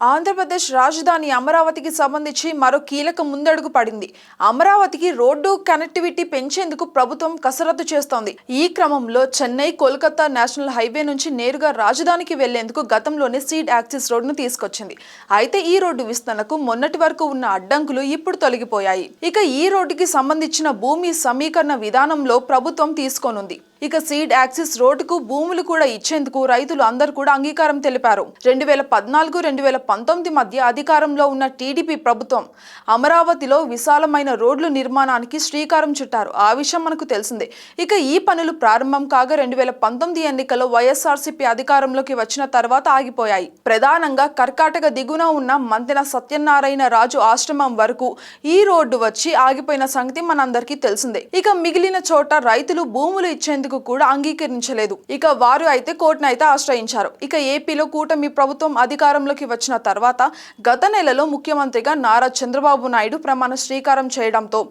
ఆంధ్రప్రదేశ్ రాజధాని అమరావతికి సంబంధించి మరో కీలక ముందడుగు పడింది. అమరావతికి రోడ్డు కనెక్టివిటీ పెంచేందుకు ప్రభుత్వం కసరత్తు చేస్తోంది. ఈ క్రమంలో చెన్నై కోల్కతా నేషనల్ హైవే నుంచి నేరుగా రాజధానికి వెళ్ళేందుకు గతంలోనే సీడ్ యాక్సిస్ రోడ్డును తీసుకొచ్చింది. అయితే ఈ రోడ్డు విస్తరణకు మొన్నటి వరకు ఉన్న అడ్డంకులు ఇప్పుడు తొలగిపోయాయి. ఇక ఈ రోడ్డుకి సంబంధించిన భూమి సమీకరణ విధానంలో ప్రభుత్వం తీసుకోనుంది. ఇక సీడ్ యాక్సిస్ రోడ్డుకు భూములు కూడా ఇచ్చేందుకు రైతులు అందరూ కూడా అంగీకారం తెలిపారు. రెండు వేల పద్నాలుగు రెండు వేల పంతొమ్మిది మధ్య అధికారంలో ఉన్న టీడీపీ ప్రభుత్వం అమరావతిలో విశాలమైన రోడ్లు నిర్మాణానికి శ్రీకారం చుట్టారు. ఆ విషయం మనకు తెలిసిందే. ఇక ఈ పనులు ప్రారంభం కాగా రెండు వేల పంతొమ్మిది ఎన్నికల్లో వైఎస్ఆర్సీపీ అధికారంలోకి వచ్చిన తర్వాత ఆగిపోయాయి. ప్రధానంగా కర్కాటక దిగున ఉన్న మంతెన సత్యనారాయణ రాజు ఆశ్రమం వరకు ఈ రోడ్డు వచ్చి ఆగిపోయిన సంగతి మనందరికీ తెలిసిందే. ఇక మిగిలిన చోట రైతులు భూములు ఇచ్చేందుకు కూడా అంగీకరించలేదు. ఇక వారు అయితే కోర్టును అయితే ఆశ్రయించారు. ఇక ఏపీలో కూటమి ప్రభుత్వం అధికారంలోకి వచ్చిన తర్వాత గత నెలలో ముఖ్యమంత్రిగా నారా చంద్రబాబు నాయుడు ప్రమాణ స్వీకారం చేయడంతో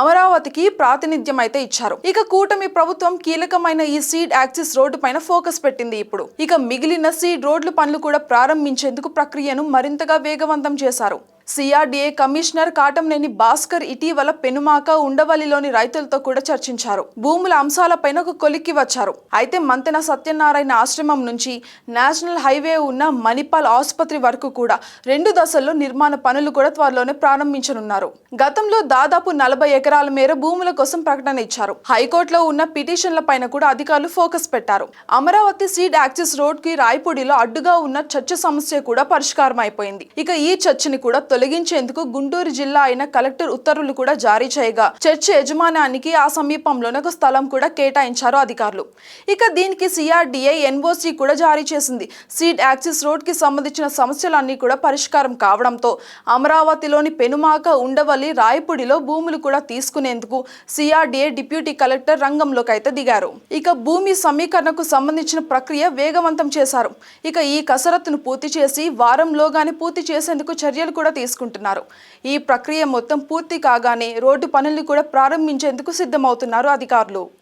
అమరావతికి ప్రాతినిధ్యం అయితే ఇచ్చారు. ఇక కూటమి ప్రభుత్వం కీలకమైన ఈ సీడ్ యాక్సిస్ రోడ్డు పైన ఫోకస్ పెట్టింది ఇప్పుడు. ఇక మిగిలిన సీడ్ రోడ్లు పనులు కూడా ప్రారంభించేందుకు ప్రక్రియను మరింతగా వేగవంతం చేశారు. సిఆర్డీఏ కమిషనర్ కాటంనేని భాస్కర్ ఇటీవల పెనుమాక ఉండవల్లిలోని రైతులతో కూడా చర్చించారు. భూముల అంశాలపైన ఒక కొలిక్కి వచ్చారు. అయితే మంతెన సత్యనారాయణ ఆశ్రమం నుంచి నేషనల్ హైవే ఉన్న మణిపాల్ ఆసుపత్రి వరకు కూడా రెండు దశల్లో నిర్మాణ పనులు కూడా త్వరలోనే ప్రారంభించనున్నారు. గతంలో దాదాపు నలభై ఎకరాల మేర భూముల కోసం ప్రకటన ఇచ్చారు. హైకోర్టులో ఉన్న పిటిషన్ల పైన కూడా అధికారులు ఫోకస్ పెట్టారు. అమరావతి సీడ్ యాక్సిస్ రోడ్కి రాయపూడిలో అడ్డుగా ఉన్న చర్చ సమస్య కూడా పరిష్కారం అయిపోయింది ఇక ఈ చర్చని కూడా తొలగించేందుకు గుంటూరు జిల్లా అయిన కలెక్టర్ ఉత్తర్వులు కూడా జారీ చేయగా చర్చి యజమానానికి ఆ సమీపంలోనే ఒక స్థలం కూడా కేటాయించారు అధికారులు. ఇక దీనికి సిఆర్డీఏ ఎన్ఓసి కూడా జారీ చేసింది. సీడ్ యాక్సిస్ రోడ్కి సంబంధించిన సమస్యలన్నీ కూడా పరిష్కారం కావడంతో అమరావతిలోని పెనుమాక ఉండవల్లి రాయపూడిలో భూములు కూడా తీసుకునేందుకు సిఆర్డీఏ డిప్యూటీ కలెక్టర్ రంగంలోకి అయితే దిగారు. ఇక భూమి సమీకరణకు సంబంధించిన ప్రక్రియ వేగవంతం చేశారు. ఇక ఈ కసరత్తును పూర్తి చేసి వారంలోగానే పూర్తి చేసేందుకు చర్యలు కూడా తీసుకుంటున్నారు. ఈ ప్రక్రియ మొత్తం పూర్తి కాగానే రోడ్డు పనులు కూడా ప్రారంభించేందుకు సిద్ధమవుతున్నారు అధికారులు.